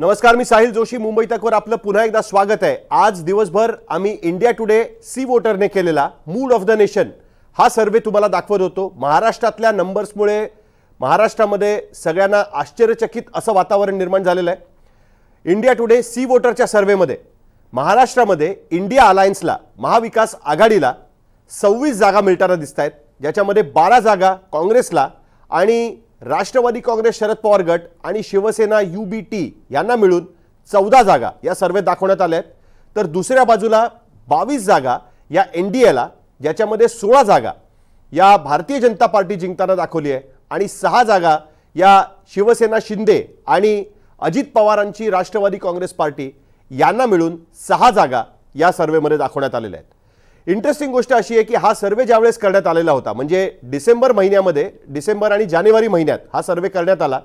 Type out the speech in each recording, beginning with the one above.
नमस्कार मी साहिल जोशी. मुंबई तकवर आपलं पुन्हा एकदा स्वागत आहे. आज दिवसभर आम्ही इंडिया टुडे सी वोटरने केलेला मूड ऑफ द नेशन हा सर्वे तुम्हाला दाखवत होतो. महाराष्ट्रातल्या नंबर्समुळे महाराष्ट्रामध्ये सगळ्यांना आश्चर्यचकित असं वातावरण निर्माण झालेलं आहे. इंडिया टुडे सी वोटरच्या सर्वेमध्ये महाराष्ट्रामध्ये इंडिया अलायन्सला महाविकास आघाडीला सव्वीस जागा मिळताना दिसत आहेत ज्याच्यामध्ये बारा जागा काँग्रेसला आणि राष्ट्रवादी काँग्रेस शरद पवार गट आणि शिवसेना यू बी टी यांना मिळून चौदा जागा या सर्वेत दाखवण्यात आल्या आहेत. तर दुसऱ्या बाजूला बावीस जागा या एन डी एला ज्याच्यामध्ये सोळा जागा या भारतीय जनता पार्टी जिंकताना दाखवली आहे आणि सहा जागा या शिवसेना शिंदे आणि अजित पवारांची राष्ट्रवादी काँग्रेस पार्टी यांना मिळून सहा जागा या सर्वेमध्ये दाखवण्यात आलेल्या आहेत. इंटरेस्टिंग गोष्ट अशी आहे की हा सर्वे ज्यावेळेस करण्यात आलेला होता म्हणजे डिसेंबर महिन्यामध्ये डिसेंबर आणि जानेवारी महिन्यात हा सर्वे करण्यात आला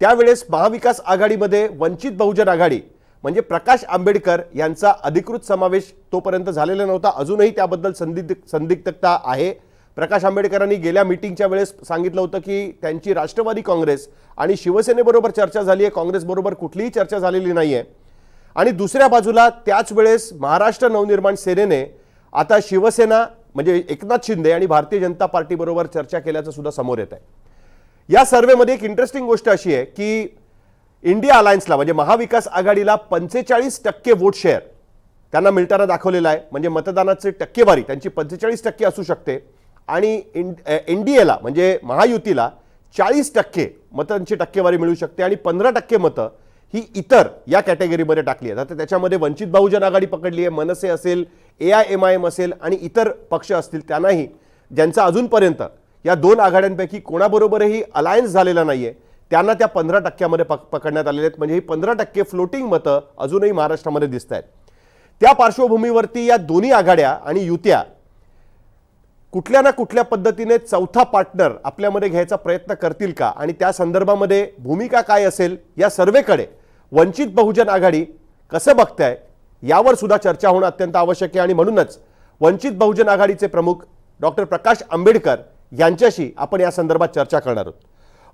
त्यावेळेस महाविकास आघाडीमध्ये वंचित बहुजन आघाडी म्हणजे प्रकाश आंबेडकर यांचा अधिकृत समावेश तोपर्यंत झालेला नव्हता अजूनही त्याबद्दल संदिग्ध संदिग्धता आहे. प्रकाश आंबेडकरांनी गेल्या मिटिंगच्या वेळेस सांगितलं होतं की त्यांची राष्ट्रवादी काँग्रेस आणि शिवसेनेबरोबर चर्चा झाली आहे काँग्रेसबरोबर कुठलीही चर्चा झालेली नाही आहे आणि दुसऱ्या बाजूला त्याच वेळेस महाराष्ट्र नवनिर्माण सेनेने आता शिवसेना म्हणजे एकनाथ शिंदे आणि भारतीय जनता पार्टीबरोबर चर्चा केल्याचं सुद्धा समोर येत आहे या सर्वेमध्ये एक इंटरेस्टिंग गोष्ट अशी आहे की इंडिया अलायन्सला म्हणजे महाविकास आघाडीला पंचेचाळीस टक्के वोट शेअर त्यांना मिळताना दाखवलेला आहे. म्हणजे मतदानाची टक्केवारी त्यांची पंचेचाळीस टक्के असू शकते. आणि एन डी एला म्हणजे महायुतीला चाळीस टक्के मतांची टक्केवारी मिळू शकते आणि पंधरा टक्के मतं ही इतर या कॅटेगरीमध्ये टाकली आहेत. आता त्याच्यामध्ये वंचित बहुजन आघाडी पकडली आहे मनसे असेल A I M I M असेल आणि इतर पक्ष असतील त्यांनाही ज्यांचा अजूनपर्यंत या दोन आघाड्यांपैकी कोणाबरोबरही अलायन्स झालेला नाही आहे त्यांना त्या पंधरा टक्क्यामध्ये पक पकडण्यात आलेले आहेत. म्हणजे ही पंधरा टक्के फ्लोटिंग मतं अजूनही महाराष्ट्रामध्ये दिसत आहेत त्या पार्श्वभूमीवरती या दोन्ही आघाड्या आणि युत्या कुठल्या ना कुठल्या पद्धतीने चौथा पार्टनर आपल्यामध्ये घ्यायचा प्रयत्न करतील का? आणि त्या संदर्भामध्ये भूमिका काय असेल या सर्वेकडे वंचित बहुजन आघाडी कसं बघताय? यावर सुद्धा चर्चा होणं अत्यंत आवश्यक आहे. आणि म्हणूनच वंचित बहुजन आघाडीचे प्रमुख डॉक्टर प्रकाश आंबेडकर यांच्याशी आपण या संदर्भात चर्चा करणार आहोत.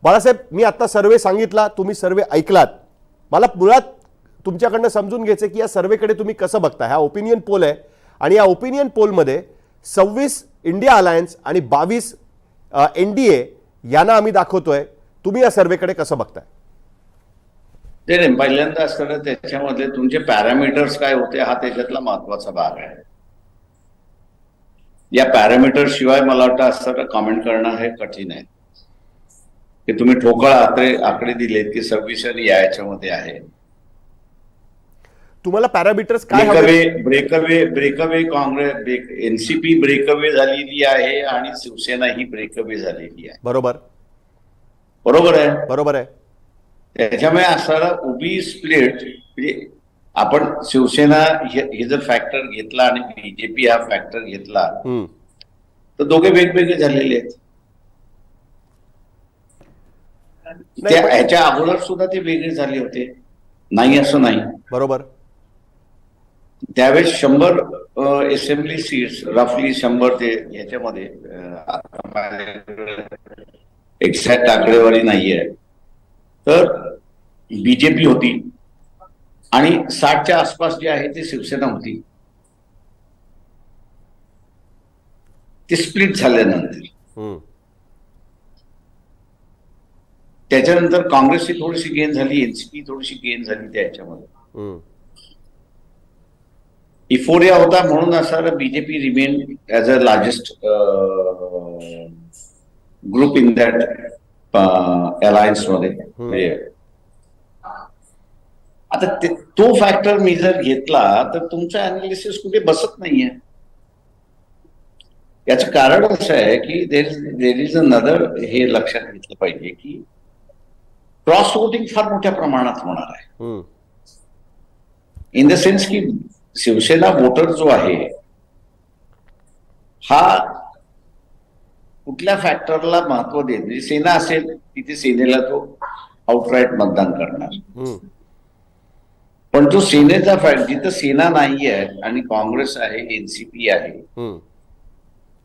बाळासाहेब मी आत्ता सर्वे सांगितला तुम्ही सर्वे ऐकलात. मला मुळात तुमच्याकडनं समजून घ्यायचं की या सर्वेकडे तुम्ही कसं बघताय हा ओपिनियन पोल आहे. आणि या ओपिनियन पोलमध्ये सव्वीस इंडिया अलायन्स आणि बावीस एन डी ए यांना आम्ही दाखवतोय. तुम्ही या सर्वेकडे कसं बघताय? ते नाही पहिल्यांदा असताना त्याच्यामधले तुमचे पॅरामीटर्स काय होते हा त्याच्यातला महत्त्वाचा भाग आहे. या पॅरामीटर शिवाय मला वाटतं असताना कॉमेंट करणं हे कठीण आहे. की तुम्ही ठोकळ आकडे आकडे दिलेत की सव्वीस आणि या याच्यामध्ये आहे. तुम्हाला पॅरामीटर्स काय breakaway breakaway breakaway Congress NCP breakaway झालेली आहे आणि शिवसेना ही ब्रेकअवे झालेली आहे. बरोबर. बरोबर आहे? बरोबर आहे. त्याच्यामुळे असणारा उभी स्प्लिट म्हणजे आपण शिवसेना हे जर फॅक्टर घेतला आणि बीजेपी हा फॅक्टर घेतला. तर दोघे वेगवेगळे झालेले आहेत. त्या ह्याच्या अगोदर सुद्धा ते वेगळे झाले होते. नाही असं नाही. बरोबर. त्यावेळेस शंभर असेंब्ली सीट्स रफली शंभर ते ह्याच्यामध्ये एक्झॅक्ट आकडेवारी नाहीये. तर बीजेपी होती आणि साठच्या आसपास जे आहे ते शिवसेना होती ते स्प्लिट झाल्यानंतर. त्याच्यानंतर काँग्रेसची थोडीशी गेन झाली एनसीपी थोडीशी गेन झाली त्या ह्याच्यामध्ये हम्म. इफोरिया होता म्हणून असणारा BJP remain as a largest group in that अलायन्समध्ये म्हणजे आता ते- फॅक्टर मी जर घेतला तर तुमचा अनालिसिस कुठे बसत नाहीये याचं कारण असं आहे की देर देर इज अनदर हे लक्षात घेतलं पाहिजे की क्रॉस वोटिंग फार मोठ्या प्रमाणात होणार आहे. इन द सेन्स की शिवसेना वोटर जो आहे हा कुठल्या फॅक्टरला महत्त्व देत म्हणजे सेना असेल तिथे सेनेला तो आउटराईट मतदान करणार. पण जो सेनेचा फॅक्ट जिथं सेना नाही आहे आणि काँग्रेस आहे एनसीपी आहे.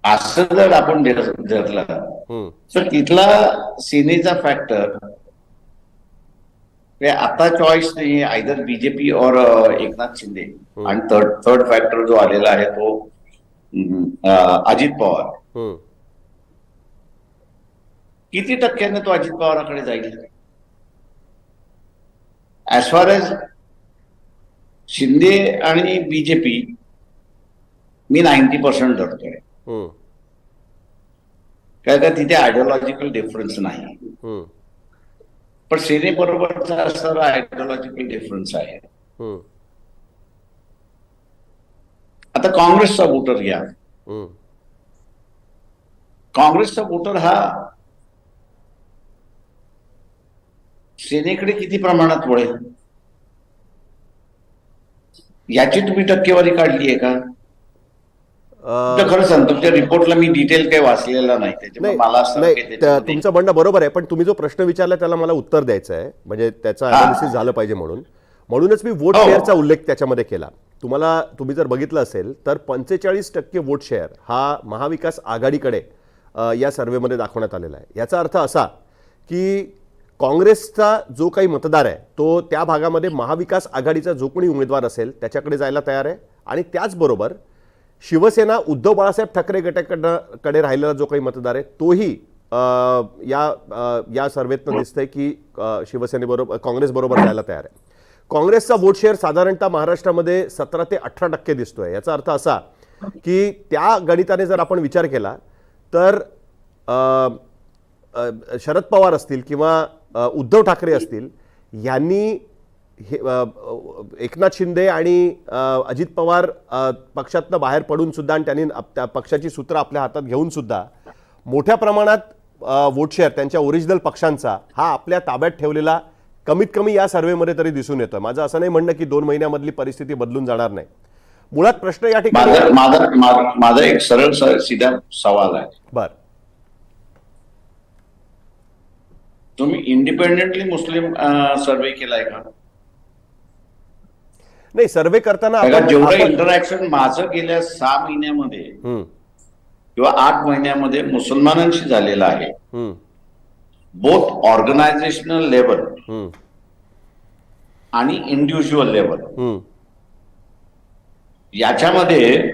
असं जर आपण धर- धरलं. तर तिथला सेनेचा फॅक्टर ते आता चॉईस नाही आयदर बीजेपी और एकनाथ शिंदे आणि थर्ड थर्ड फॅक्टर जो आलेला आहे तो अजित पवार. किती टक्क्याने तो अजित पवाराकडे जाईल ऍज फार एज शिंदे आणि बीजेपी मी नाईन्टी पर्सेंट धरतोय. काय का तिथे आयडिओलॉजिकल डिफरन्स नाही. पण सेनेबरोबरचा असणारा आयडिओलॉजिकल डिफरन्स आहे. आता काँग्रेसचा वोटर घ्या. काँग्रेसचा वोटर हा सेनेकडे किती प्रमाणात वळेल याची तुम्ही टक्केवारी काढली आहे का खरं सांग तुमच्या रिपोर्टला मी डिटेल काही वाचलेला नाही त्याच्यामुळे मला तुमचं म्हणणं बरोबर आहे पण तुम्ही जो प्रश्न विचारला त्याला मला उत्तर द्यायचं आहे म्हणजे त्याचं. अनालिसिस झालं पाहिजे म्हणून. म्हणूनच मी वोट हो. शेअरचा उल्लेख त्याच्यामध्ये केला. तुम्हाला तुम्ही जर बघितलं असेल तर पंचेचाळीस टक्के वोट शेअर हा महाविकास आघाडीकडे या सर्व्हेमध्ये दाखवण्यात आलेला आहे. याचा अर्थ असा की काँग्रेसचा जो काही मतदार आहे तो त्या भागामध्ये महाविकास आघाडीचा जो कोणी उमेदवार असेल त्याच्याकडे जायला तयार आहे. आणि त्याचबरोबर शिवसेना उद्धव बाळासाहेब ठाकरे गटाकडं कडे राहिलेला जो काही मतदार आहे तोही या या सर्वेतनं दिसतंय की शिवसेनेबरोबर काँग्रेसबरोबर जायला तयार आहे. काँग्रेसचा वोट शेअर साधारणतः महाराष्ट्रामध्ये सतरा ते अठरा टक्के दिसतोय. याचा अर्थ असा की त्या गणिताने जर आपण विचार केला तर शरद पवार असतील किंवा उद्धव ठाकरे असतील यांनी हे एकनाथ शिंदे आणि अजित पवार पक्षातनं बाहेर पडून सुद्धा आणि त्यांनी पक्षाची सूत्र आपल्या हातात घेऊन सुद्धा मोठ्या प्रमाणात वोट शेअर त्यांच्या ओरिजिनल पक्षांचा हा आपल्या ताब्यात ठेवलेला कमीत कमी या सर्व्हेमध्ये तरी दिसून येतोय. माझं असं नाही म्हणणं की दोन महिन्यामधली परिस्थिती बदलून जाणार नाही. मुळात प्रश्न या ठिकाणी माझा एक सरळ सीधा सवाल आहे. बर. तुम्ही इंडिपेंडेंटली मुस्लिम सर्वे केलाय का? नाही सर्वे करताना जेवढं इंटरॅक्शन माझं गेल्या सहा महिन्यामध्ये किंवा आठ महिन्यामध्ये मुसलमानांशी झालेलं आहे. बोथ ऑर्गनायझेशनल लेवल आणि इंडिव्हिज्युअल लेवल याच्यामध्ये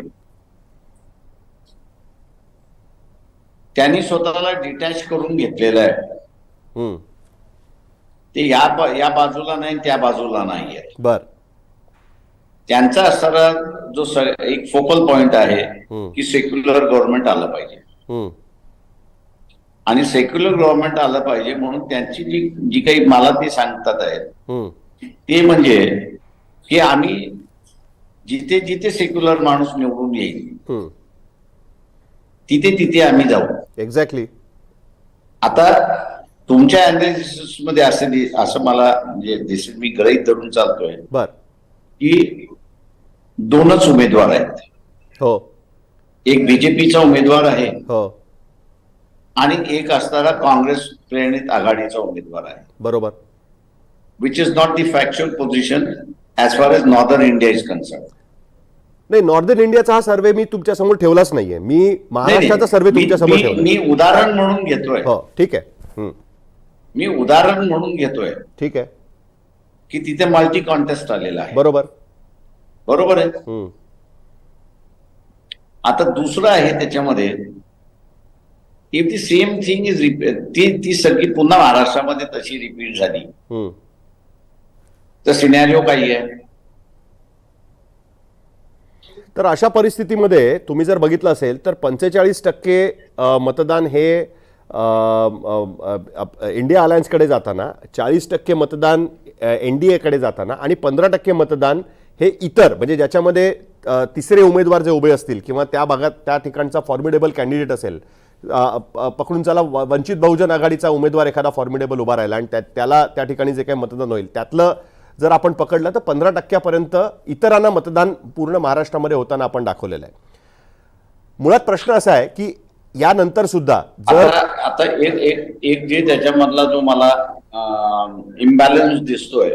त्यांनी स्वतःला डिटॅच करून घेतलेलं आहे. ते या या बाजूला नाही त्या बाजूला नाही आहे बर. त्यांचा असणारा जो एक फोकल पॉइंट आहे. की सेक्युलर गव्हर्नमेंट आलं पाहिजे. आणि सेक्युलर गव्हर्नमेंट आलं पाहिजे म्हणून त्यांची जी जी काही मला ते सांगतात आहेत ते म्हणजे की आम्ही जिथे जिथे सेक्युलर माणूस निवडून येईल. तिथे तिथे आम्ही जाऊ. एक्झॅक्टली आता तुमच्या अनालिसिसमध्ये असं असं मला म्हणजे दिसेल मी गृहीत धरून चालतोय. बर. की दोनच उमेदवार आहेत. हो. एक बीजेपीचा उमेदवार आहे. हो. आणि एक असणारा काँग्रेस प्रेरित आघाडीचा उमेदवार आहे. बरोबर. Which is not the factual position as far as northern India is concern नाही नॉर्दर्न इंडियाचा हा सर्वे मी तुमच्यासमोर ठेवलाच नाहीये. मी महाराष्ट्राचा सर्वे तुमच्यासमोर मी उदाहरण म्हणून घेतोय. हो ठीक आहे. मी उदाहरण म्हणून घेतोय ठीक आहे. की तिथे मल्टी कॉन्टेस्ट आलेला आहे. बरोबर. बरोबर आहे? आता दुसरं आहे त्याच्यामध्ये if the same thing is ती ती सगळी पुन्हा महाराष्ट्रामध्ये तशी रिपीट झाली. हम्म. तर सिनॅरिओ काही आहे? तर अशा परिस्थितीमध्ये तुम्ही जर बघितलं असेल तर पंचेचाळीस टक्के मतदान हे इंडिया अलायन्सकडे जाताना चाळीस टक्के मतदान एन डी एकडे जाताना आणि पंधरा टक्के मतदान हे इतर म्हणजे ज्याच्यामध्ये तिसरे उमेदवार जे उभे असतील किंवा त्या भागात त्या ठिकाणचा फॉर्मिडेबल कॅन्डिडेट असेल पकडून चला व- वंचित बहुजन आघाडीचा उमेदवार एखादा फॉर्मिडेबल उभा राहिला आणि त्या- त्याला त्या ठिकाणी जे काही मतदान होईल त्यातलं जर आपण पकडलं तर पंधरा टक्क्यापर्यंत इतरांना मतदान पूर्ण महाराष्ट्रामध्ये होताना आपण दाखवलेलं आहे. मुळात प्रश्न असा आहे की यानंतर सुद्धा जर आता एक एक एक जे त्याच्यामधला जो मला इम्बॅलन्स दिसतोय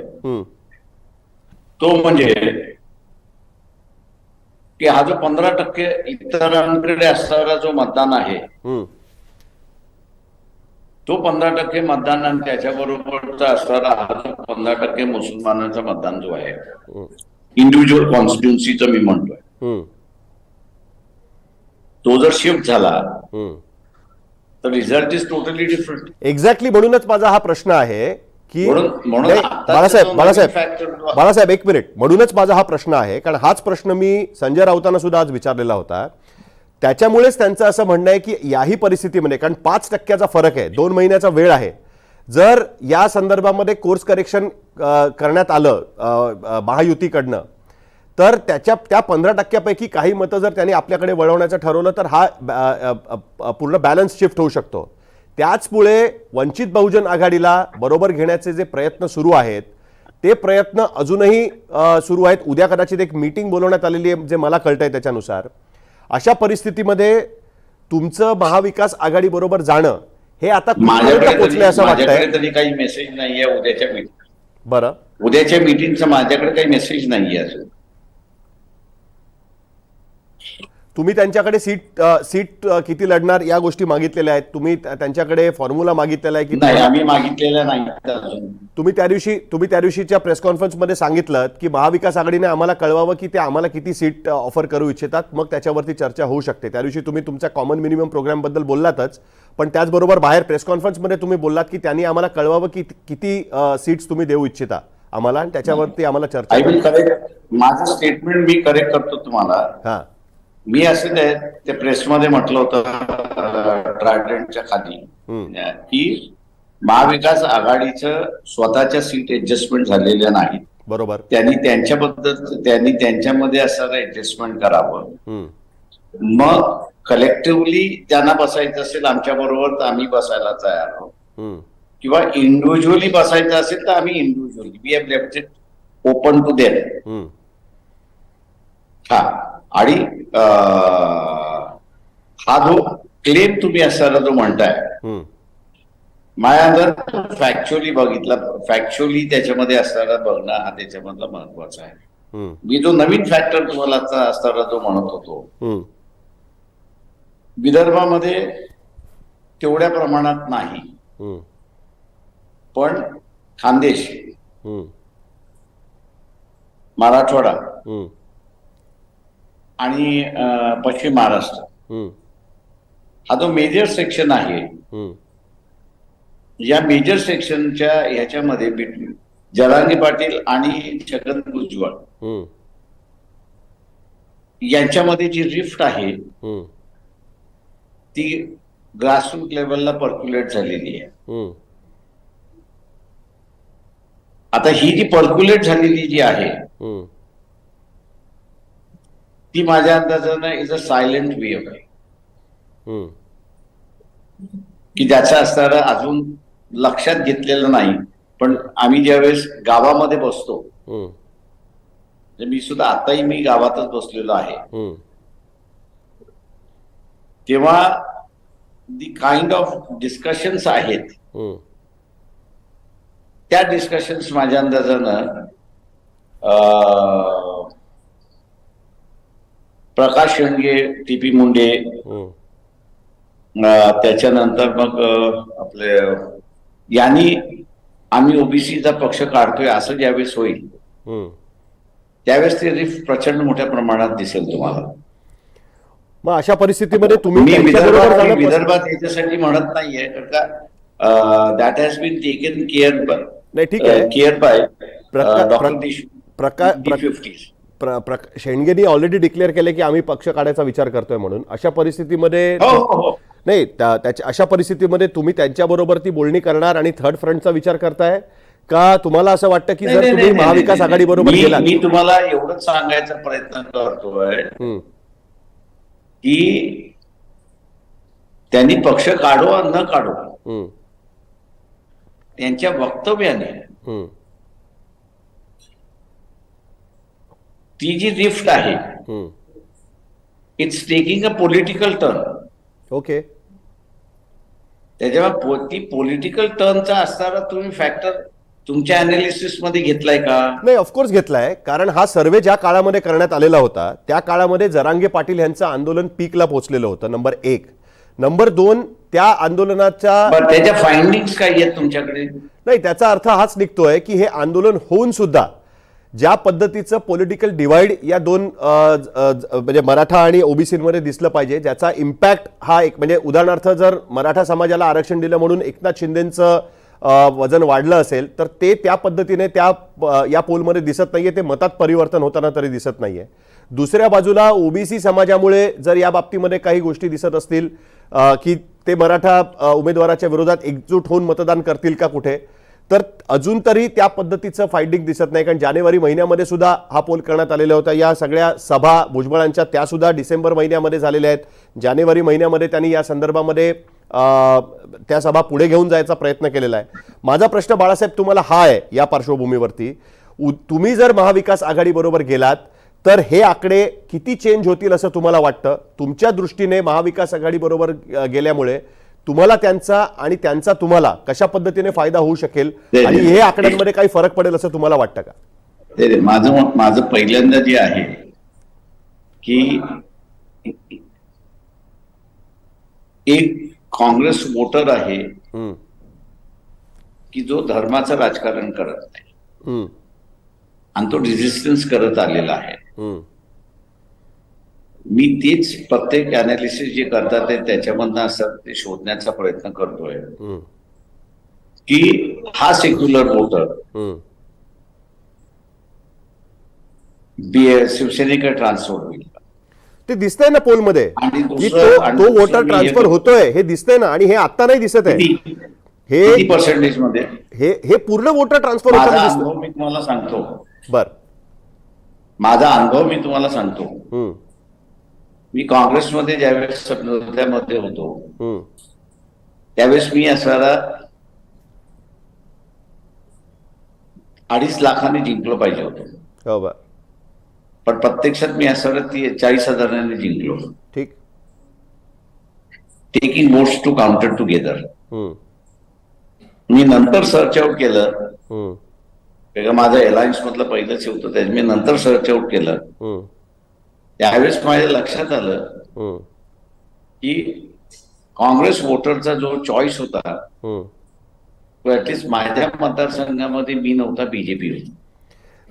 तो म्हणजे की हा जो पंधरा टक्के इतरांकडे असणारा जो मतदान आहे तो पंधरा टक्के मतदान आणि त्याच्याबरोबरचा असणारा हा जो पंधरा टक्के मुसलमानांचा मतदान जो आहे इंडिव्हिज्युअल कॉन्स्टिट्युन्सीचं मी म्हणतोय. तो जर शिफ्ट झाला. तर result is totally different exactly म्हणूनच माझा हा प्रश्न आहे की नाही, बाळासाहेब बाळासाहेब बाळासाहेब एक मिनिट म्हणूनच माझा हा प्रश्न आहे कारण हाच प्रश्न मी संजय राऊतांना सुद्धा आज विचारलेला होता. त्याच्यामुळेच त्यांचं असं म्हणणं आहे की याही परिस्थितीमध्ये कारण पाच टक्क्याचा फरक आहे दोन महिन्याचा वेळ आहे. जर या संदर्भामध्ये कोर्स करेक्शन करण्यात आलं अ, अ, महायुतीकडनं तर त्याच्या त्या पंधरा टक्क्यापैकी काही मतं जर त्यांनी आपल्याकडे वळवण्याचं ठरवलं तर हा पूर्ण बॅलन्स शिफ्ट होऊ शकतो. त्याचमुळे वंचित बहुजन आघाडीला बरोबर घेण्याचे जे प्रयत्न सुरू आहेत ते प्रयत्न अजूनही सुरू आहेत. उद्या कदाचित एक मीटिंग बोलवण्यात आलेली आहे जे मला कळतंय त्याच्यानुसार. अशा परिस्थितीमध्ये तुमचं महाविकास आघाडी बरोबर जाणं हे आता तरी असं वाटतंय? तरी काही मेसेज नाहीये उद्याच्या मीटिंग बरं. उद्याच्या मीटिंगचा माझ्याकडे काही मेसेज नाहीये अजून. तुम्ही त्यांच्याकडे सीट सीट किती लढणार या गोष्टी मागितलेल्या आहेत. तुम्ही त्या- त्यांच्याकडे फॉर्म्युला मागितलेला आहे की नाही आम्ही मागितलेल्या नाही तुम्ही त्या दिवशी तुम्ही त्या दिवशीच्या प्रेस कॉन्फरन्समध्ये सांगितलं की महाविकास आघाडीने आम्हाला कळवावं की ते आम्हाला किती सीट ऑफर करू इच्छितात. मग त्याच्यावरती चर्चा होऊ शकते. त्या दिवशी तुम्ही तुमच्या कॉमन मिनिमम प्रोग्रामबद्दल बोललातच. पण त्याचबरोबर बाहेर प्रेस कॉन्फरन्समध्ये तुम्ही बोललात की त्यांनी आम्हाला कळवावं की किती सीट्स तुम्ही देऊ इच्छिता आम्हाला. आणि त्याच्यावरती आम्हाला चर्चा माझं स्टेटमेंट मी करेक्ट करतो तुम्हाला. हां. मी असं ते ते प्रेसमध्ये म्हटलं होतं ट्रायडंटच्या खाली. की महाविकास आघाडीचं स्वतःच्या सीट ऍडजस्टमेंट झालेल्या नाहीत बरोबर त्यांनी त्यांच्याबद्दल त्यांनी त्यांच्यामध्ये असणारं ऍडजस्टमेंट करावं. मग कलेक्टिव्हली त्यांना बसायचं असेल आमच्या बरोबर तर आम्ही बसायला तयार आहोत. किंवा इंडिव्हिज्युअली बसायचं असेल तर आम्ही individually we have left it open to them. हा आणि हा जो क्लेम तुम्ही असणारा जो म्हणताय. माझ्या अंदर फॅक्च्युअली बघितला फॅक्च्युअली त्याच्यामध्ये असणारा बघणं हा त्याच्यामधला महत्त्वाचा आहे. मी जो नवीन फॅक्टर तुम्हाला असणारा जो म्हणत होतो. विदर्भामध्ये तेवढ्या प्रमाणात नाही. पण खानदेश. मराठवाडा. आणि पश्चिम महाराष्ट्र. हा जो मेजर सेक्शन आहे. या मेजर सेक्शनच्या ह्याच्यामध्ये जरांगी पाटील आणि छगन भुजबळ. यांच्यामध्ये जी रिफ्ट आहे. ती ग्रासरूट लेवलला पर्क्युलेट झालेली आहे. आता ही जी पर्क्युलेट झालेली जी आहे. ती माझ्या अंदाजानं इज अ सायलेंट वेव्ह आहे. की ज्याचा असणारा अजून लक्षात घेतलेलं नाही पण आम्ही ज्यावेळेस गावामध्ये बसतो. म्हणजे मी सुद्धा आताही मी गावातच बसलेलो आहे. तेव्हा दी काइंड ऑफ डिस्कशन्स आहेत. त्या डिस्कशन्स माझ्या अंदाजानं अं, प्रकाश शेंडगे टी पी मुंडे. अं, त्याच्यानंतर मग आपले यांनी आम्ही ओबीसीचा पक्ष काढतोय असं ज्यावेळेस होईल हम्म. त्यावेळेस ते रिफ प्रचंड मोठ्या प्रमाणात दिसेल तुम्हाला. मग अशा परिस्थितीमध्ये तुम्ही विदर्भात याच्यासाठी म्हणत नाहीये कारण का that has been taken care by नाही ठीक आहे. केअर बाय प्रका- डॉक्टर प्र- प्र- ऑलरेडी डिक्लेअर केले की आम्ही पक्ष काढायचा विचार करतोय म्हणून. अशा परिस्थितीमध्ये हो हो हो. नाही त्या- त्याच्या अशा परिस्थितीमध्ये तुम्ही त्यांच्याबरोबर ती बोलणी करणार आणि थर्ड फ्रंटचा विचार करताय? का तुम्हाला असं वाटतं की जर तुम्ही महाविकास आघाडी बरोबर गेलात? मी तुम्हाला एवढंच सांगायचा प्रयत्न करतोय की त्यांनी पक्ष काढो न काढो. हम्म, त्यांच्या वक्तव्याने ती जी रिफ्ट आहे. It's taking a political turn okay त्याच्यामुळे ती पॉलिटिकल टर्नचा असणारा तुम्ही फॅक्टर तुमच्या अनालिसिसमध्ये घेतलाय का? नाही ऑफकोर्स घेतलाय. कारण हा सर्वे ज्या काळामध्ये करण्यात आलेला होता त्या काळामध्ये जरांगे पाटील यांचं आंदोलन पीकला पोहोचलेलं होतं नंबर एक. नंबर दोन त्या आंदोलनाच्या त्याच्या फाइंडिंग्स काय आहेत तुमच्याकडे? नाही त्याचा अर्थ हाच निघतोय की हे आंदोलन होऊन सुद्धा ज्या पद्धतीचं पॉलिटिकल डिवाइड या दोन म्हणजे मराठा आणि ओबीसीमध्ये दिसलं पाहिजे ज्याचा इम्पॅक्ट हा एक म्हणजे उदाहरणार्थ जर मराठा समाजाला आरक्षण दिलं म्हणून एकनाथ शिंदेचं वजन वाढलं असेल तर ते त्या पद्धतीने त्या या पोलमध्ये दिसत नाहीये ते मतात परिवर्तन होताना तरी दिसत नाहीये. दुसऱ्या बाजूला ओबीसी समाजामुळे जर या बाबतीमध्ये काही गोष्टी दिसत असतील की ते मराठा उमेदवाराच्या विरोधात एकजूट होऊन मतदान करतील का कुठे तर अजून तरी त्या पद्धतीचं फायटिंग दिसत नाही कारण जानेवारी महिन्यामध्ये सुद्धा हा पोल करण्यात आलेला होता. या सगळ्या सभा भुजबळांच्या त्यासुद्धा डिसेंबर महिन्यामध्ये झालेल्या आहेत. जानेवारी महिन्यामध्ये त्यांनी या संदर्भामध्ये त्या सभा पुढे घेऊन जायचा प्रयत्न केलेला आहे. माझा प्रश्न बाळासाहेब तुम्हाला हा आहे या पार्श्वभूमीवरती. उ- तुम्ही जर महाविकास आघाडीबरोबर गेलात तर हे आकडे किती चेंज होतील असं तुम्हाला वाटतं? तुमच्या दृष्टीने महाविकास आघाडीबरोबर गेल्यामुळे तुम्हाला त्यांचा आणि त्यांचा तुम्हाला कशा पद्धतीने फायदा होऊ शकेल आणि हे आकड्यांमध्ये काही फरक पडेल असं तुम्हाला वाटतं का? माझं माझं पहिल्यांदा जे आहे की एक काँग्रेस वोटर आहे की जो धर्माचं राजकारण करत नाही. आणि तो रेजिस्टन्स करत आलेला आहे. मी तेच प्रत्येक अनालिसिस जे करतात ते त्याच्यामधनं असं ते शोधण्याचा प्रयत्न करतोय. की हा सेक्युलर वोटर हम्म. शिवसेनेकडे ट्रान्सफर होईल. ते दिसतंय ना पोलमध्ये. तो वोटर ट्रान्सफर होतोय हे दिसतंय ना आणि हे आता नाही दिसत आहे. हे पर्सेंटेजमध्ये? हे हे पूर्ण वोटर ट्रान्सफर होताना अनुभव मी तुम्हाला सांगतो. बर. माझा अनुभव मी तुम्हाला सांगतो. मी काँग्रेसमध्ये ज्यावेळेस त्यामध्ये होतो त्यावेळेस मी असणारा अडीच लाखांनी जिंकलो पाहिजे होतो. हो पण प्रत्यक्षात मी असणारा ती चाळीस हजारांनी जिंकलो. ठीक. Taking votes to counter together मी नंतर सर्च आउट केलं. माझं अलायन्स मधलं पहिलंच होतं मी नंतर सर्च आउट केलं. त्यावेळेस माझ्या लक्षात आलं की काँग्रेस वोटरचा जो चॉईस होता. तो ऍटलिस्ट माझ्या मतदारसंघामध्ये मी नव्हता बीजेपी होता.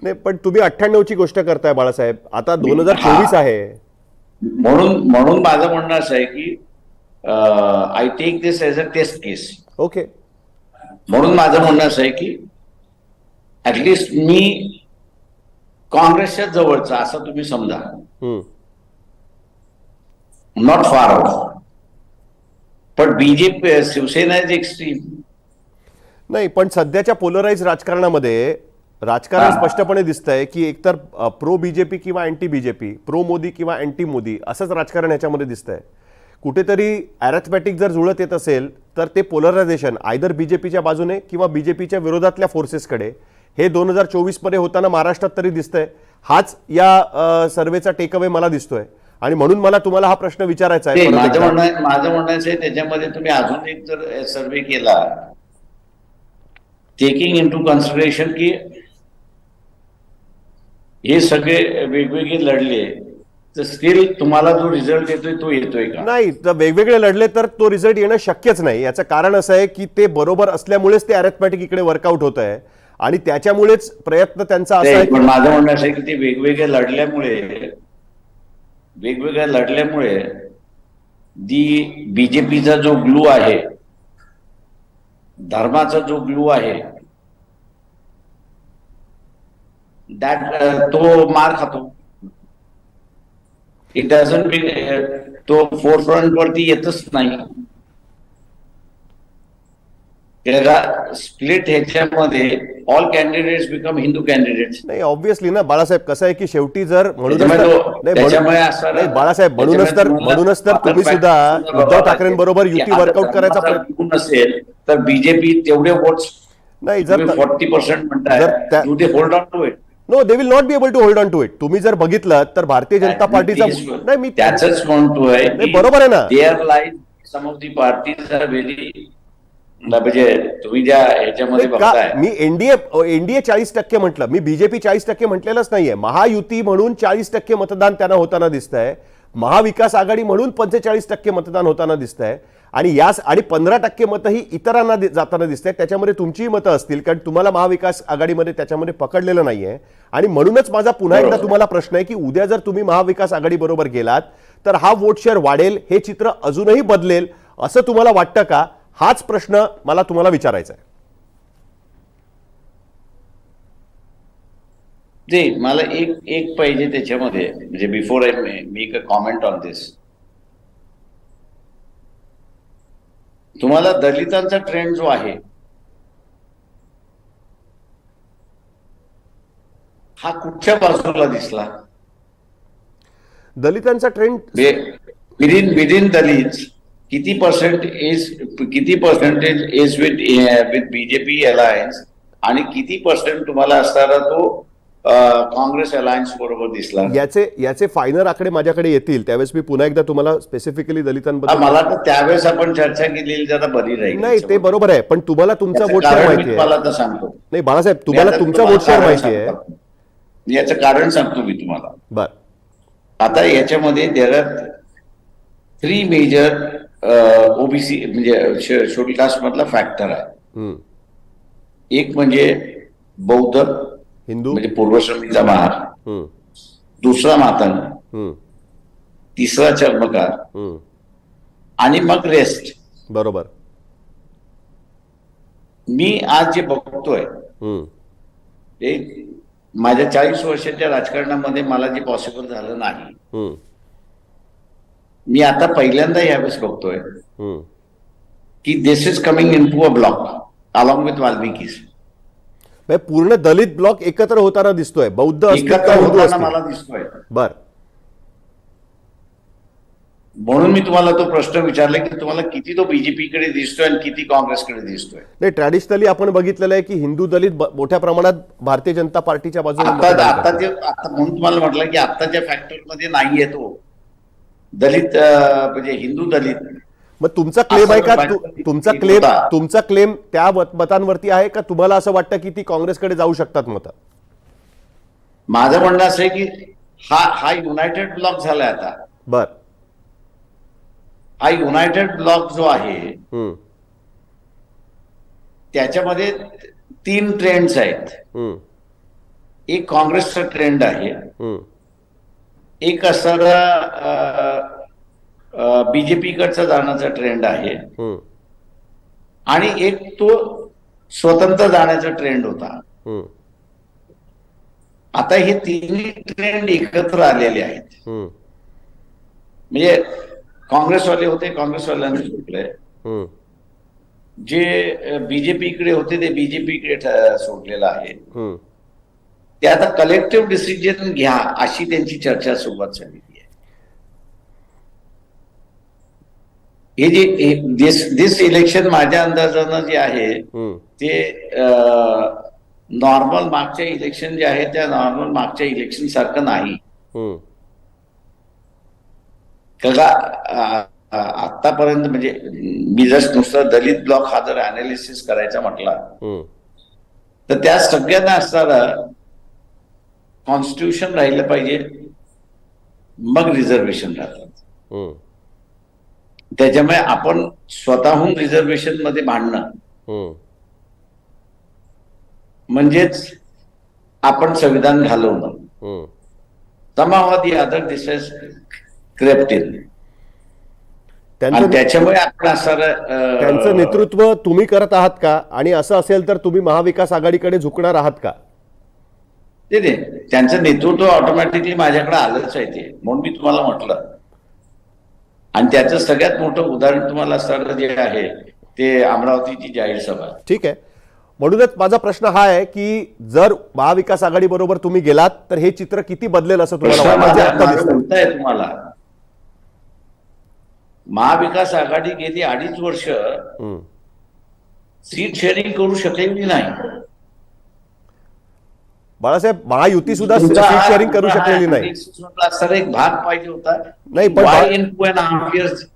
नाही पण तुम्ही अठ्ठ्याण्णवची गोष्ट करताय बाळासाहेब. आता दोन हजार चोवीस आहे. म्हणून म्हणून माझं म्हणणं असं आहे की I take this as a test case okay म्हणून माझं म्हणणं असं आहे की ऍटलिस्ट मी काँग्रेसच्या जवळचा असं तुम्ही समजा. नॉट फार पण बीजेपी शिवसेना इज एक्स्ट्रीम नाही पण सध्याच्या पोलराईज राजकारणामध्ये राजकारण. स्पष्टपणे दिसतंय की एकतर प्रो बीजेपी किंवा अँटी बीजेपी प्रो मोदी किंवा अँटी मोदी असंच राजकारण ह्याच्यामध्ये दिसतंय. कुठेतरी अॅरथमॅटिक जर जुळत येत असेल तर ते पोलरायझेशन आयदर बीजेपीच्या बाजूने किंवा बीजेपीच्या विरोधातल्या फोर्सेसकडे हे दोन हजार चोवीसमध्ये होताना महाराष्ट्रात तरी दिसतंय. हाच या सर्वेचा टेकअवे मला दिसतोय. आणि म्हणून मला तुम्हाला हा प्रश्न विचारायचा आहे. माझं. म्हणणं माझं म्हणणं त्याच्यामध्ये तुम्ही अजून एक जर सर्वे केला टेकिंग इन टू कन्सिडरेशन की हे सगळे वेगवेगळे लढले तर स्टील तुम्हाला जो रिझल्ट येतोय तो येतोय का? नाही तर वेगवेगळे लढले तर तो रिझल्ट येणं शक्यच नाही. याचं कारण असं आहे की ते बरोबर असल्यामुळेच ते अरेथमॅटिक इकडे वर्कआउट होत आहे आणि त्याच्यामुळेच प्रयत्न त्यांचा असा आहे माझं म्हणणं असं आहे की ते वेगवेगळे लढल्यामुळे वेगवेगळ्या लढल्यामुळे दी बीजेपीचा जो ग्लू आहे धर्माचा जो ग्लू आहे दॅट तो मार खातो. इट डझंट बी तो फोर फ्रंट वरती येतच नाही. स्प्लिट ह्याच्यामध्ये all candidates become Hindu candidates नाही ऑब्व्हियसली ना बाळासाहेब कसं आहे की शेवटी जर म्हणूनच म्हणून- बाळासाहेब म्हणूनच तर म्हणूनच तर तुम्ही सुद्धा उद्धव ठाकरेंबरोबर युती वर्कआउट करायचा प्रयत्न असेल तर बीजेपी तेवढे वोट्स नाही जर फोर्टी पर्सेंट म्हणताय. Hold on to it no they will not be able to hold on to it तुम्ही जर बघितलं तर भारतीय जनता पार्टीचा नाही मी त्याच म्हणतोय बरोबर आहे ना. Their line some of the parties are very म्हणजे तुम्ही ज्या ह्याच्यामध्ये बघताय. मी एनडीए एनडीए चाळीस टक्के म्हटलं. मी बीजेपी चाळीस टक्के म्हटलेलंच नाहीये. महायुती म्हणून चाळीस टक्के मतदान त्यांना होताना दिसत आहे महाविकास आघाडी म्हणून पंचेचाळीस टक्के मतदान होताना दिसत आहे आणि यास आणि पंधरा टक्के मतं ही इतरांना जाताना दिसत आहेत त्याच्यामध्ये तुमचीही मतं असतील कारण तुम्हाला महाविकास आघाडीमध्ये त्याच्यामध्ये पकडलेलं नाहीये. आणि म्हणूनच माझा पुन्हा एकदा. तुम्हाला प्रश्न आहे की उद्या जर तुम्ही महाविकास आघाडी बरोबर गेलात तर हा वोट शेअर वाढेल हे चित्र अजूनही बदलेल असं तुम्हाला वाटतं का? हाच प्रश्न मला तुम्हाला विचारायचा आहे. ते मला एक एक पाहिजे त्याच्यामध्ये. म्हणजे before I make a comment on this तुम्हाला दलितांचा ट्रेंड जो आहे हा कुठच्या बाजूला दिसला? दलितांचा ट्रेंड विदिन विदिन दलित किती पर्सेंट इज किती percentage is with with BJP alliance आणि किती पर्सेंट तुम्हाला असणारा तो काँग्रेस अलायन्स बरोबर दिसला? याचे याचे फायनल आकडे माझ्याकडे येतील. त्यावेळेस मी पुन्हा एकदा तुम्हाला स्पेसिफिकली दलितांबद्दल मला तर त्यावेळेस आपण चर्चा केलेली जरा बरी राहील. नाही ते बरोबर आहे. पण तुम्हाला तुमचा वोट शेअर माहिती आहे. तुम्हाला आता सांगतो. नाही बाळासाहेब तुम्हाला तुमचा वोट शेअर माहिती आहे. याचं कारण सांगतो मी तुम्हाला. बर. आता याच्यामध्ये there are three major OBC म्हणजे शेड्यूल कास्ट मधला फॅक्टर आहे. एक म्हणजे बौद्ध हिंदू म्हणजे पूर्वश्रमीचा महार. दुसरा मातंग. तिसरा चर्मकार. आणि मग रेस्ट बरोबर मी आज जे बघतोय. ते माझ्या चाळीस वर्षाच्या राजकारणामध्ये मला जे पॉसिबल झालं नाही. मी आता पहिल्यांदा यावेळेस बघतोय. की this is coming into a block along with Valmikis पूर्ण दलित ब्लॉक एकत्र होताना दिसतोय. बौद्ध एकत्र होताना मला दिसतोय. बर. म्हणून मी तुम्हाला तो प्रश्न विचारला की तुम्हाला किती तो बीजेपी कडे दिसतोय आणि किती काँग्रेसकडे दिसतोय? नाही ट्रॅडिशनली आपण बघितलेलं आहे की हिंदू दलित मोठ्या प्रमाणात भारतीय जनता पार्टीच्या बाजूने आता म्हणून तुम्हाला म्हटलं की आताच्या फॅक्टरमध्ये नाहीये तो. दलित म्हणजे हिंदू दलित मग तुमचा क्लेम आहे का तुमचा क्लेम. तुमचा क्लेम त्या मत- मतांवरती आहे का तुम्हाला असं वाटतं की ती काँग्रेसकडे जाऊ शकतात मतं माझं म्हणणं असं आहे की हा हा युनायटेड ब्लॉक झालाय आता बर हा युनायटेड ब्लॉक जो आहे. त्याच्यामध्ये तीन ट्रेंड्स आहेत. एक काँग्रेसचा ट्रेंड आहे. एक असणारा बीजेपी कडचा जाण्याचा ट्रेंड आहे. आणि एक तो स्वतंत्र जाण्याचा ट्रेंड होता. आता हे तिन्ही ट्रेंड एकत्र आलेले आहेत. म्हणजे काँग्रेसवाले होते काँग्रेसवाल्यांनी सुटले हम्म. जे बीजेपीकडे होते ते बीजेपीकडे सोडलेलं आहे. ते आता कलेक्टिव्ह डिसिजन घ्या अशी त्यांची चर्चा सुरुवात झालेली आहे हे जे दिस दिस इलेक्शन माझ्या अंदाजानं जे आहे. ते नॉर्मल मागच्या इलेक्शन जे आहे त्या नॉर्मल मागच्या इलेक्शन सारखं नाही. का आतापर्यंत म्हणजे मी जर नुसतं दलित ब्लॉक हा जर अनालिसिस करायचा म्हटला. तर त्या सगळ्यांना असणारं कॉन्स्टिट्यूशन राहिलं पाहिजे. मग रिझर्वेशन राहतात. त्याच्यामुळे आपण स्वतःहून रिझर्वेशनमध्ये भांडणं. म्हणजेच आपण संविधान घालवणं. समावादी अदर दिसेस क्रेप्टिन. त्याच्यामुळे आपण असणारं त्यांचं नेतृत्व तुम्ही करत आहात का? आणि असं असेल तर तुम्ही महाविकास आघाडीकडे झुकणार आहात का? ते ते त्यांचं नेतृत्व ऑटोमॅटिकली माझ्याकडे आलंच आहे ते. म्हणून मी तुम्हाला म्हटलं. आणि त्याचं सगळ्यात मोठं उदाहरण तुम्हाला असणारं जे आहे ते अमरावतीची जाहीर सभा. ठीक आहे. म्हणूनच माझा प्रश्न हा आहे की जर महाविकास आघाडी बरोबर तुम्ही गेलात तर हे चित्र किती बदलेल असं तुम्हाला तुम्हाला. महाविकास आघाडी गेली अडीच वर्ष. सीट शेअरिंग करू शकलेली नाही? बाळासाहेब महायुती सुद्धा सीट शेअरिंग करू शकलेली नाही. एक भाग पाहिजे होता. नाही, पण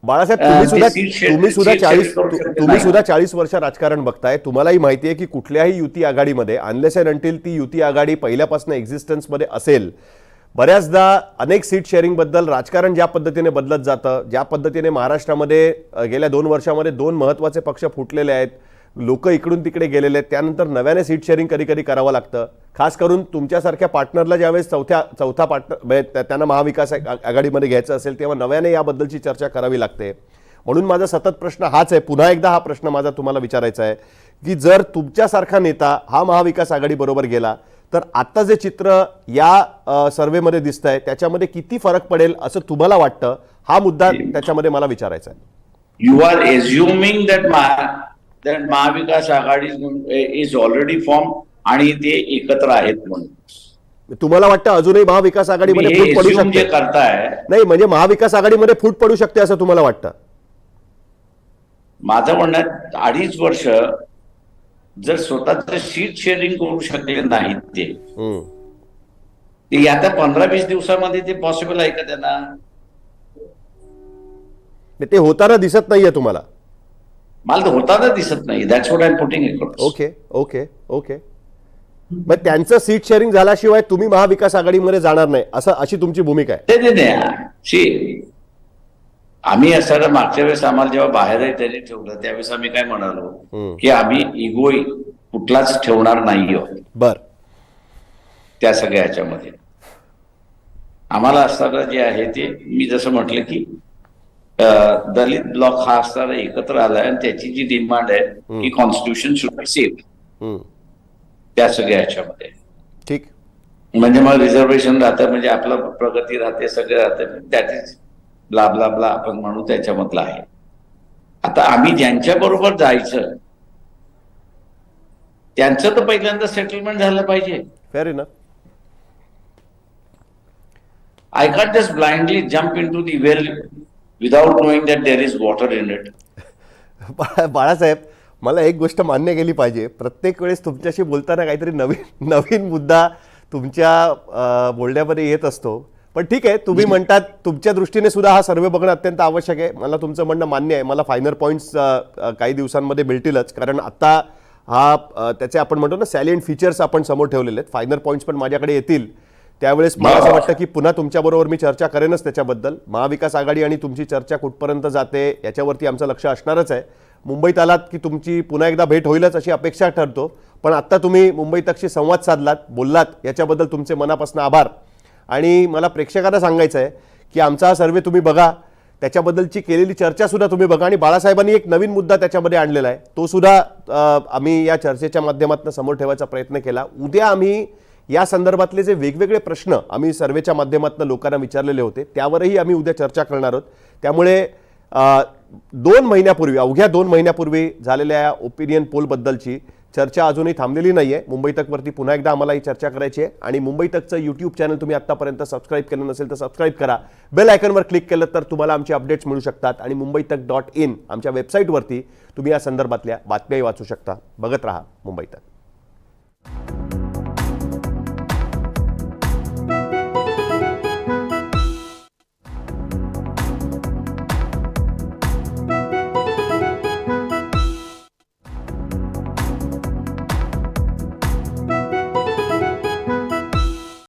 बाळासाहेब अं, तुम्ही सुद्धा तुम्ही सुद्धा चाळीस तुम्ही. सुद्धा चाळीस वर्ष राजकारण बघताय. तुम्हालाही माहिती आहे की कुठल्याही युती आघाडीमध्ये अनलेस अँड अंटील ती युती आघाडी पहिल्यापासून एक्झिस्टन्समध्ये असेल बऱ्याचदा अनेक सीट शेअरिंगबद्दल राजकारण ज्या पद्धतीने बदलत जातं ज्या पद्धतीने महाराष्ट्रामध्ये गेल्या दोन वर्षामध्ये दोन महत्त्वाचे पक्ष फुटलेले आहेत लोक इकडून तिकडे गेलेले आहेत. त्यानंतर नव्याने सीट शेअरिंग कधी कधी करावं लागतं. खास करून तुमच्यासारख्या पार्टनरला ज्यावेळेस चौथ्या चौथा पार्टनर त्यांना महाविकास आघ- आघाडीमध्ये घ्यायचं असेल तेव्हा नव्याने याबद्दलची चर्चा करावी लागते. म्हणून माझा सतत प्रश्न हाच आहे. पुन्हा एकदा हा प्रश्न माझा तुम्हाला विचारायचा आहे की जर तुमच्यासारखा नेता हा महाविकास आघाडीबरोबर गेला तर आता जे चित्र या अ, सर्व्हेमध्ये दिसत आहे त्याच्यामध्ये किती फरक पडेल असं तुम्हाला वाटतं? हा मुद्दा त्याच्यामध्ये मला विचारायचा आहे. You are assuming that That Mahavikas Aghadi is already form आणि ते एकत्र आहेत म्हणून. तुम्हाला वाटतं अजूनही महाविकास आघाडीमध्ये फूट पडू शकते? करताय. नाही म्हणजे महाविकास आघाडीमध्ये फूट पडू शकते असं तुम्हाला वाटतं? माझं म्हणणं आहे, अडीच वर्ष जर स्वतःच सीट शेअरिंग करू शकले नाहीत ते. ते आता पंधरा वीस दिवसामध्ये ते पॉसिबल आहे का त्यांना? ते होताना दिसत नाहीये तुम्हाला. मला तर होताना दिसत नाही. That's what I am putting okay okay okay मग त्यांचं सीट शेअरिंग झाल्याशिवाय तुम्ही महाविकास आघाडीमध्ये जाणार नाही. असं अशी तुमची भूमिका आहे. ते नाही आम्ही असताना मागच्या वेळेस आम्हाला जेव्हा बाहेर त्यांनी ठेवलं त्यावेळेस आम्ही काय म्हणालो. की आम्ही इगो कुठलाच ठेवणार नाही बर. त्या सगळ्या ह्याच्यामध्ये. आम्हाला असताना जे आहे ते मी जसं म्हटलं की दलित ब्लॉक हा असताना एकत्र आलाय आणि त्याची जी डिमांड आहे की कॉन्स्टिट्यूशन शुड बी सेफ. त्या सगळ्या ह्याच्यामध्ये. ठीक. म्हणजे मग रिझर्वेशन राहतं म्हणजे आपलं प्रगती राहते सगळं राहतं that is blah blah blah आपण म्हणू त्याच्यामधलं आहे. आता आम्ही ज्यांच्या बरोबर जायचं त्यांचं तर पहिल्यांदा सेटलमेंट झालं पाहिजे. Fair I can't just blindly jump into the well without knowing that there is water in it. बा- बाळासाहेब मला एक गोष्ट मान्य केली पाहिजे. प्रत्येक वेळेस तुमच्याशी बोलताना काहीतरी नवीन नवीन मुद्दा तुमच्या बोलण्यामध्ये येत असतो. पण ठीक आहे तुम्ही म्हणतात तुमच्या दृष्टीने सुद्धा हा सर्वे बघणं अत्यंत आवश्यक आहे. मला तुमचं म्हणणं मान्य आहे. मला फायनल पॉईंट्स काही दिवसांमध्ये मिळतीलच. कारण आता हा त्याचे आपण म्हणतो ना सॅलियंट फीचर्स आपण समोर ठेवलेले आहेत. फायनल पॉईंट्स पण माझ्याकडे येतील. त्यावेळेस मला असं वाटतं की पुन्हा तुमच्याबरोबर मी चर्चा करेनच त्याच्याबद्दल. महाविकास आघाडी आणि तुमची चर्चा कुठपर्यंत जाते याच्यावरती आमचं लक्ष असणारच आहे. मुंबईत आलात की तुमची पुन्हा एकदा भेट होईलच अशी अपेक्षा ठरतो. पण आत्ता तुम्ही मुंबई तकशी संवाद साधलात बोललात याच्याबद्दल तुमचे मनापासून आभार. आणि मला प्रेक्षकांना सांगायचं आहे की आमचा हा सर्वे तुम्ही बघा. त्याच्याबद्दलची केलेली चर्चा सुद्धा तुम्ही बघा. आणि बाळासाहेबांनी एक नवीन मुद्दा त्याच्यामध्ये आणलेला आहे. तो सुद्धा अ, आम्ही या चर्चेच्या माध्यमातून समोर ठेवायचा प्रयत्न केला. उद्या आम्ही या संदर्भातले जे वेगवेगळे प्रश्न आम्ही सर्वेच्या माध्यमातून लोकांना विचारलेले होते त्यावरही आम्ही उद्या चर्चा करणार आहोत. त्यामुळे दोन महिन्यापूर्वी अवघ्या दोन महिन्यापूर्वी झालेल्या ओपिनियन पोलबद्दलची चर्चा अजूनही थांबलेली नाही आहे मुंबई तकवरती पुन्हा एकदा आम्हाला ही चर्चा करायची आहे. आणि मुंबई तकचं यूट्यूब चॅनल तुम्ही आत्तापर्यंत सबस्क्राईब केलं नसेल तर सबस्क्राईब करा. बेल आयकनवर क्लिक केलं तर तुम्हाला आमचे अपडेट्स मिळू शकतात. आणि मुंबई तक डॉट इन आमच्या वेबसाईटवरती तुम्ही या संदर्भातल्या बातम्याही वाचू शकता. बघत राहा मुंबई तक.